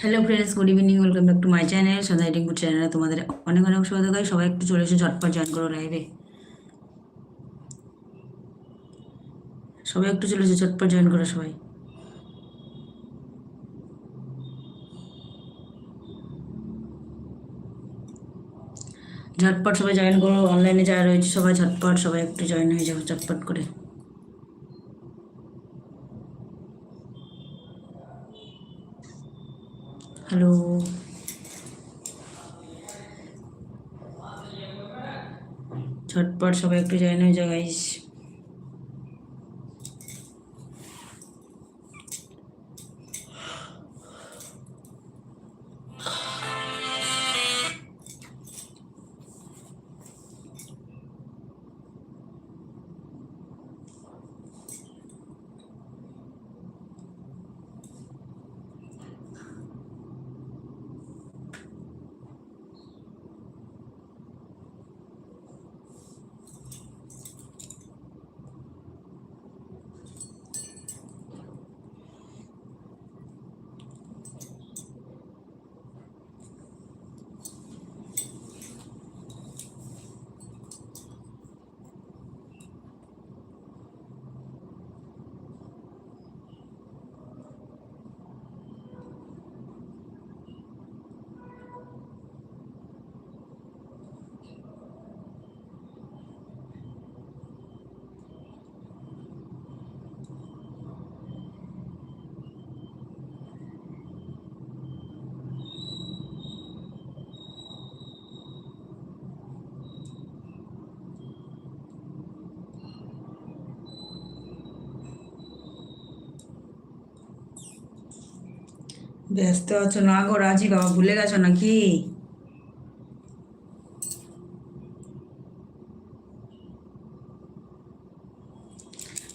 Hello friends good evening welcome back to my channel Sandhya Tinku চ্যানেলে তোমাদের অনেক অনেক স্বাগত করি সবাই একটু চলে এসে ঝটপট জয়েন করো লাইভে সবাই একটু চলে এসে ঝটপট জয়েন করো সবাই। ঝটপট সবাই জয়েন করো অনলাইনে যারা রয়েছে সবাই ঝটপট সবাই একটু জয়েন হয়ে যাও ঝটপট করে। হ্যালো ঝটপট সবাই একটু জয়েন হয়ে যাও গাইস ব্যস্ত আছো না গো রাজি, বাবা ভুলে গেছো নাকি?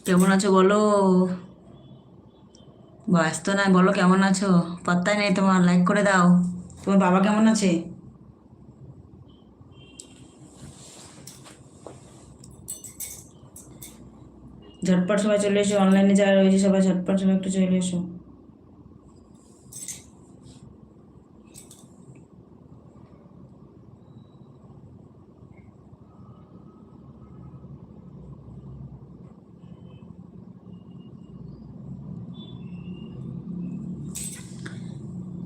কেমন আছো বলো? ব্যস্ত নাই, বলো কেমন আছো? পাত্তাই নেই তোমার লাইক করে দাও। তোমার বাবা কেমন আছে? ঝটপট সবাই চলে এসো অনলাইনে যারা রয়েছে সবাই ঝটপট সবাই একটু চলে এসো।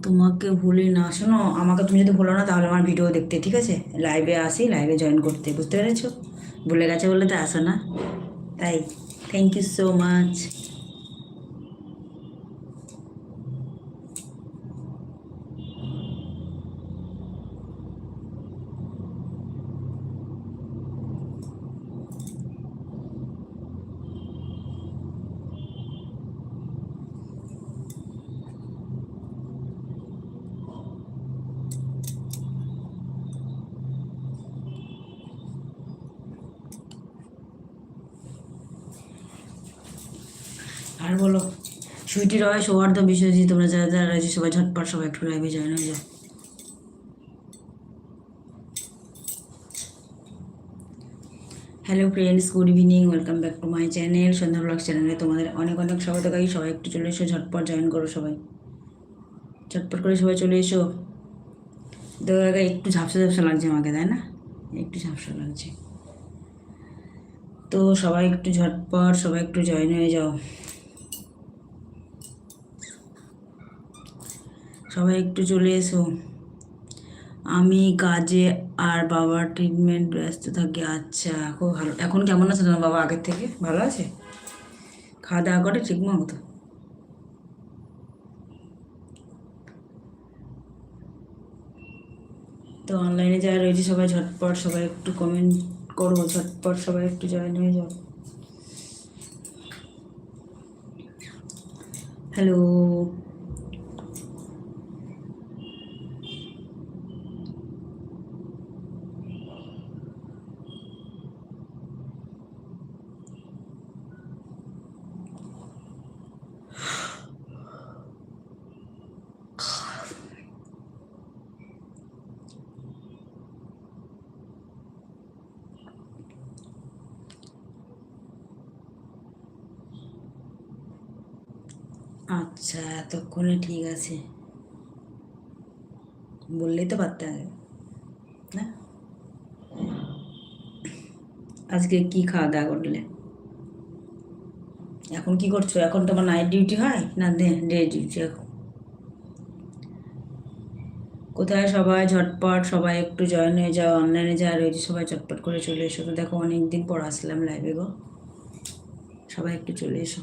তোমাকে ভুলি না, শোনো, আমাকে তুমি যদি ভুলো না, তাহলে আমার ভিডিও দেখতে, ঠিক আছে? লাইভে আসি লাইভে জয়েন করতে, বুঝতে পেরেছ? ভুলে গেছে বলে তো আসো না। তাই থ্যাংক ইউ সো মাচ বলো সুইটি রয় সৌহার্দ্য বিশ্বজিৎ, তোমরা যারা যারা রয়েছে সবাই ঝটপট সবাই একটু লাইভে জয়েন হয়ে যাও। Hello friends good evening welcome back to my channel Sandhya blog চ্যানেলে তোমাদের অনেক অনেক স্বাগত গাই সবাই একটু চলে এসো, ঝটপট জয়েন করো সবাই। ঝটপট করে সবাই চলে এসো। আগে একটু ঝাপসা ঝাপসা লাগছে আমাকে, তাই না? একটু ঝাপসা লাগছে। তো সবাই একটু ঝটপট, সবাই একটু জয়েন হয়ে যাও। সবাই একটু চলে এসো। আমি কাজে আর বাবার ট্রিটমেন্ট ব্যস্ত থাকি। আচ্ছা খুব ভালো। এখন কেমন আছে তোমার বাবা আগের থেকে? ভালো আছে? খাওয়া দাওয়া করে ঠিক মতো? তো অনলাইনে যারা রয়েছে সবাই ঝটপট সবাই একটু কমেন্ট করব ঝটপট সবাই একটু জয়েন হয়ে যাও। হ্যালো আচ্ছা এতক্ষণে ঠিক আছে। বললেই তো পারতে আগে না? আজকে কি খাওয়া দাওয়া করলে? এখন কি করছ? এখন তোমার নাইট ডিউটি হয় না ডে ডিউটি এখন কোথায় সবাই? ঝটপট সবাই একটু জয়েন হয়ে যাও অনলাইনে যা রয়েছে সবাই চটপট করে চলে এসো। তো দেখো অনেক দিন পর আসলাম লাইভে গো। সবাই একটু চলে এসো।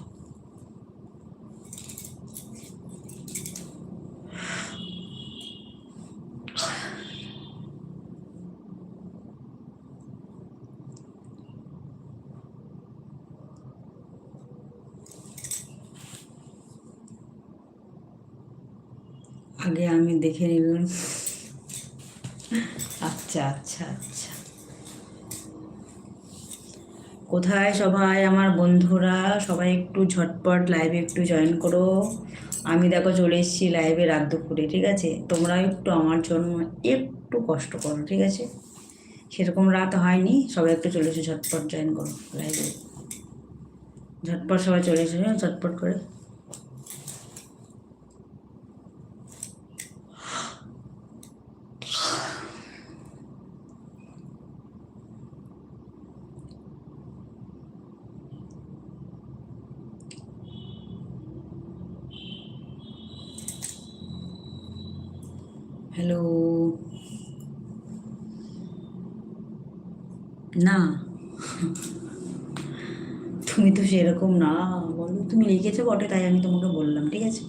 আগে আমি দেখে নিলাম। আচ্ছা আচ্ছা আচ্ছা। কোথায় সবাই? আমার বন্ধুরা, সবাই একটু ঝটপট লাইভে একটু জয়েন করো। আমি দেখো চলে এসেছি লাইভে রাত দুপুরে, ঠিক আছে? তোমরা একটু আমার জন্য একটু কষ্ট করো, ঠিক আছে? সেরকম রাত হয়নি, সবাই একটু চলে এসে, ঝটপট জয়েন করো লাইভে ঝটপট সবাই চলে এসে, ঝটপট করে হ্যালো না। তুমি তো সেরকম না, বলো। তুমি লিখেছো বটে, তাই আমি তোমাকে বললাম, ঠিক আছে?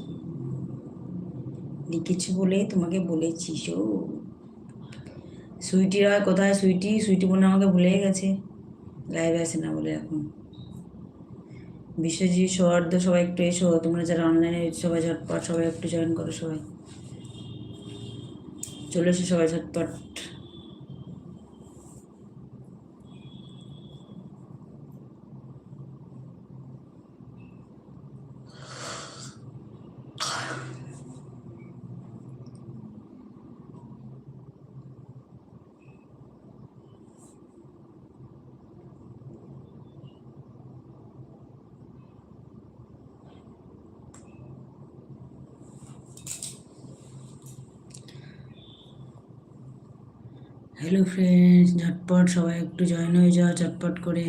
লিখেছি বলে তোমাকে বলেছি, সো। সুইটিরা কোথায়? সুইটি? সুইটি বোন আমাকে ভুলে গেছে। লাইভে আসে না বলে এখন। বিশ্বজিৎ সৌহার্দ সবাই একটু এসো। তোমরা যারা অনলাইনে সবাই ঝটপট সবাই একটু জয়েন করো সবাই। চলে এসো সবাই ঝটপট। হ্যালো ফ্রেন্ডস ঝটপট সবাই একটু জয়েন হয়ে যাও, ঝটপট করে।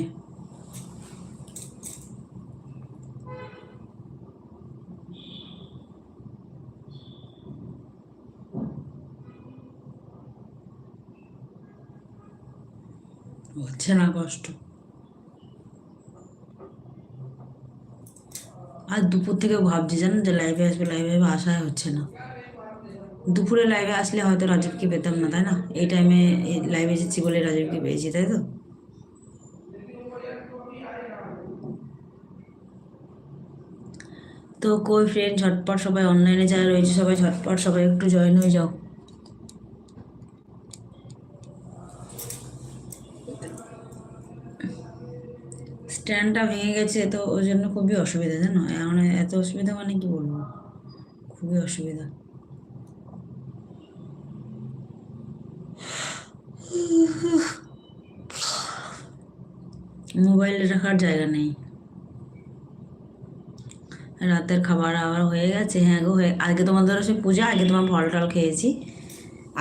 হচ্ছে না কষ্ট? আর দুপুর থেকে ভাবছি, জানো যে লাইভে আসবে লাইভে আসবে হচ্ছে না। দুপুরে লাইভে আসলে হয়তো রাজীবকে পেতাম না, তাই না? এই টাইমে লাইভে এসেছি বলে রাজীবকে পেয়েছি, তাই তো? তো কই ফ্রেন্ড ঝটপট সবাই অনলাইনে যারা রয়েছে সবাই, ঝটপট সবাই একটু জয়েন হয়ে যাও। স্ট্যান্ডটা ভেঙে গেছে, তো ওই জন্য খুবই অসুবিধা, জানো? এখন এত অসুবিধা মানে কি বলব? খুবই অসুবিধা। মোবাইল রাখার জায়গা নেই। রাতের খাবার আবার হয়ে গেছে হ্যাঁ গো, হয়ে, আজকে তোমাদের সে পূজা আগে তোমার ফল টল খেয়েছি।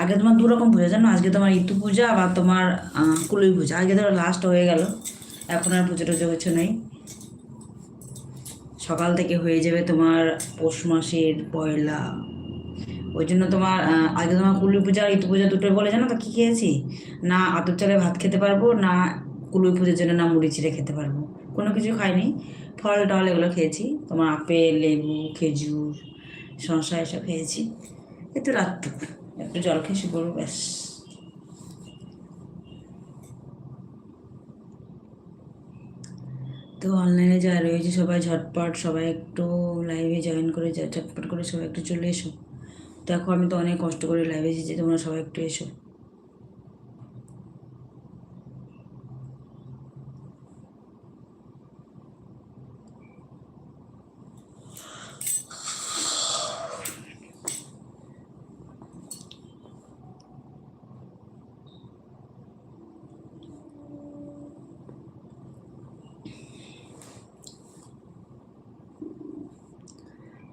আগে তোমার দু রকম পূজা, জানো? আজকে তোমার ইতু পূজা আবার তোমার কুলুই পূজা। আগে ধরো লাস্ট হয়ে গেল, এখন আর পুজো টুজো কিছু নেই। সকাল থেকে হয়ে যাবে তোমার পৌষ মাসের পয়লা ওই জন্য তোমার আগে তোমার কুলি পূজা আর পূজা দুটোই বলে জানো তো কী খেয়েছি? না আতর চালে ভাত খেতে পারব, না কুলুই পুজোর জন্য না মুড়ি চিড়ে খেতে পারব। কোনো কিছু খাইনি। ফল টল এগুলো খেয়েছি। তোমার আপেল, লেবু, খেজুর, শসা এসব খেয়েছি। একটু রাতটুকু একটু জল খেয়ে শুরু ব্যাস। তো অনলাইনে যা রয়েছে সবাই ঝটপট সবাই একটু লাইভে জয়েন করে ঝটপট করে সবাই একটু চলে এসো। দেখো আমি তো অনেক কষ্ট করে লাইভে এসেছি তোমরা সবাই একটু এসো।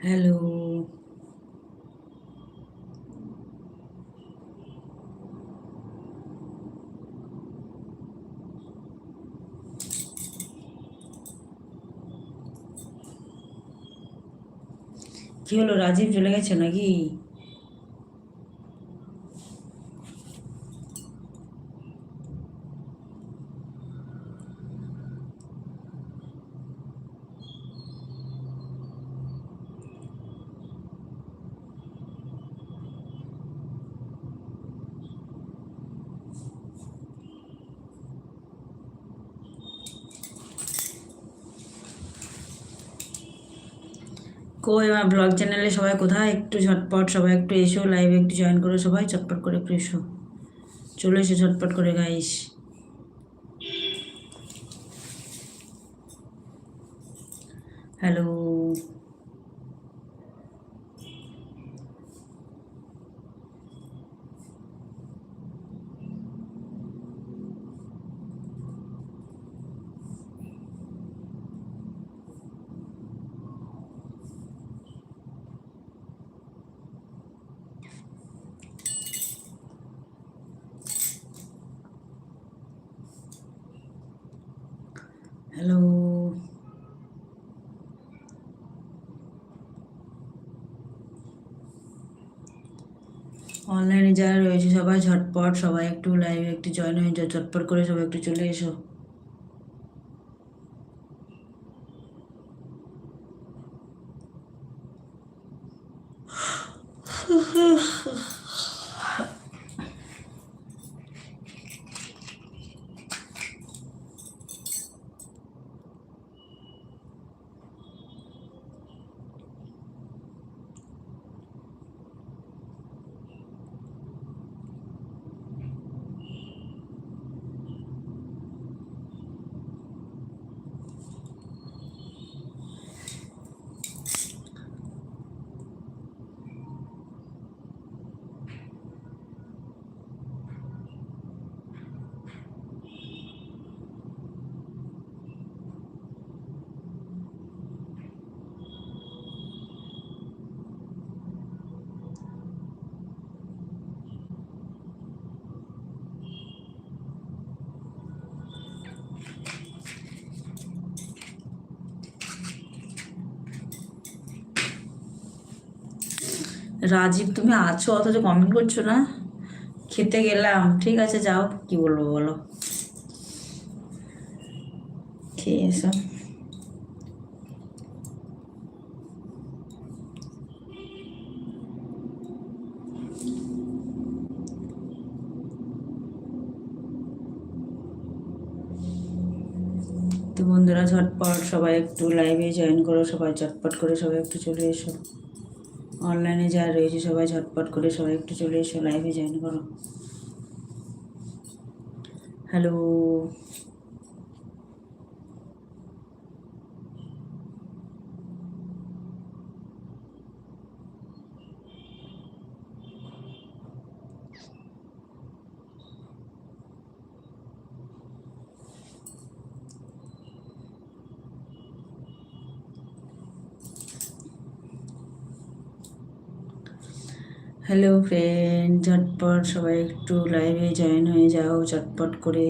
হ্যালো কি হলো? রাজীব চলে গেছে নাকি? কই আমার ব্লগ চ্যানেলে সবাই কোথায়? একটু ঝটপট সবাই একটু এসো লাইভে একটু জয়েন করো, সবাই চটপট করে একটু এসো। চলে এসো ঝটপট করে গাইস হ্যালো হ্যালো অনলাইনে যারা রয়েছে, সবাই ঝটপট সবাই একটু লাইভে একটু জয়েন হয়ে যাও, ঝটপট করে সবাই একটু চলে এসো। রাজীব, তুমি আছো, অথচ কমেন্ট করছ না? খেতে গেলাম। ঠিক আছে, যাও। কি বলব বলো? খেয়ে এসো। তো বন্ধুরা, ঝটপট সবাই একটু লাইভে জয়েন করো, সবাই ঝটপট করে সবাই একটু চলে এসো। অনলাইনে যা রয়েছে সবাই ঝটপট করে সবাই একটু চলে এসো লাইভে জয়েন করো। হ্যালো হ্যালো ফ্রেন্ড ঝটপট সবাই একটু লাইভে জয়েন হয়ে যাও চটপট করে।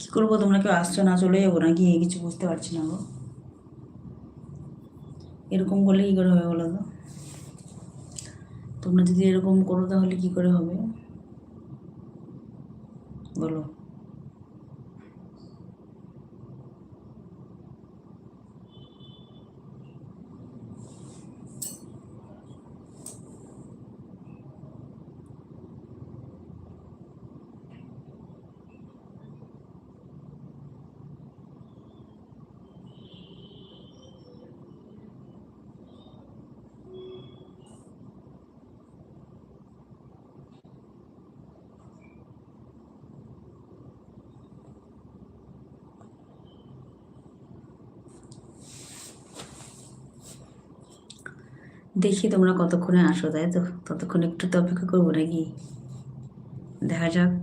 কি করব? তোমরা কেউ আসছো না, চলে যাব নাকি? কিছু বুঝতে পারছি না গো। এরকম করলে কী করে হবে বলো তো? তোমরা যদি এরকম করো তাহলে কি করে হবে? বলো দেখি তোমরা কতক্ষণে আসো তাই তো? ততক্ষণ একটু তো অপেক্ষা করব নাকি? দেখা যাক।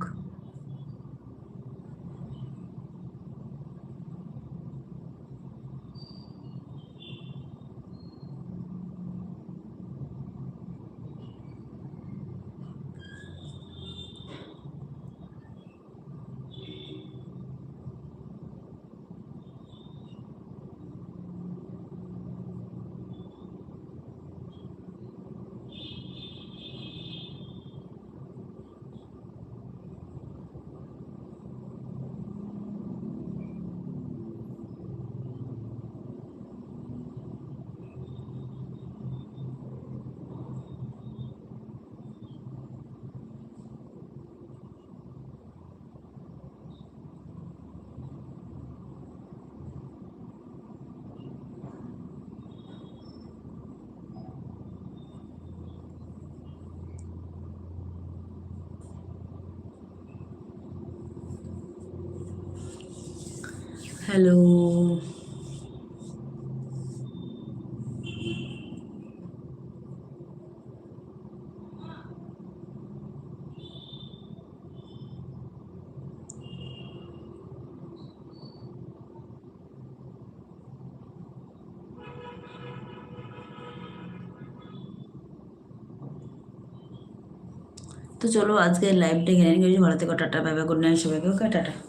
হ্যালো। তো চলো আজকে লাইভটা এখানে ভালো থেকো, tata bye bye good night সবাইকে। Okay tata.